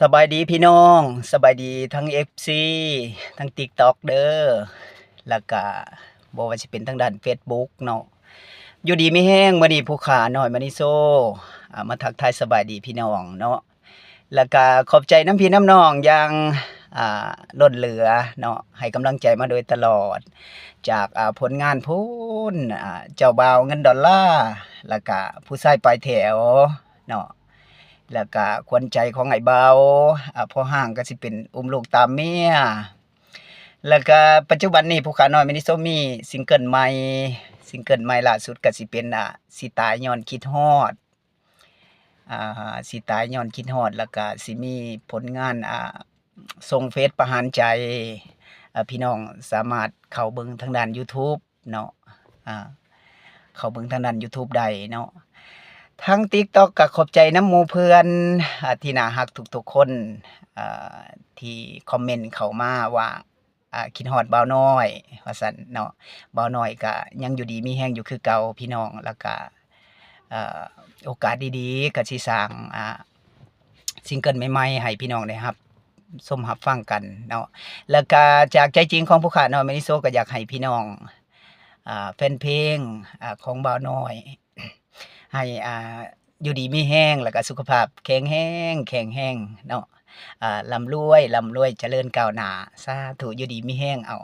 สบายดีพี่น้อง สบายดีทั้ง FC ทั้ง TikTok เด้อแล้วก็บ่ว่าสิเป็นทางด้าน Facebook เนาะอยู่ดีไม่แห้งมื้อนี้ผู้ขาน้อยมานิโซ่มาทักทายสบายดีพี่น้องเนาะแล้วก็ขอบใจน้ำพี่น้ำน้องอย่างอ่าล้นเหลือเนาะให้กำลังใจมาโดยตลอด จากาผลงานพูนเจ้าบ่าวเงินดอลลาร์แล้วก็ผู้ชายปลายแถวเนาะ แล้วก็ควนใจของไอ้เบาอ่าพอห่างก็สิเป็นอุ้มลูกตามเมียแล้วก็ปัจจุบันนี้ผู้ขาน้อยมินิโซมีซิงเกิลใหม่ซิงเกิลใหม่ล่าสุดก็สิเป็นอ่าสิตายย้อนคิดฮอดอ่าสิตายย้อนคิดฮอด แล้วก็สิมีผลงานอ่าส่งเฟซประหารใจอ่าพี่น้องสามารถเข้าเบิ่งทางด้าน YouTube เนาะอ่าเข้าเบิ่งทางด้าน YouTube ได้เนาะ ทั้ง TikTok ก็ขอบใจน้ำมูเพื่อนอที่น่าฮักทุกๆคนที่คอมเมนต์เข้ามาว่าคิดฮอดเบาน้อยว่าซั่นเนาะเบาน้อยก็ยังอยู่ดีมีแรงอยู่คือเก่าพี่น้องแล้วก็โอกาสดีๆก็สิสร้างซิงเกิลใหม่ๆให้พี่น้องได้รับชมรับฟังกันเนาะแล้วก็จากใจจริงของผู้ขาน้อยแมนิโซก็อยากให้พี่น้องอแฟนเพลงอของเบาน้อย ให้อ่าอยู่ดีมีแห้งแล้วก็สุขภาพแข็งแห้งแข็งแห้งเนาะอ่าลำรวยลำรวยเจริญก้าวหน้าสาธุอยู่ดีมีแห้งเอา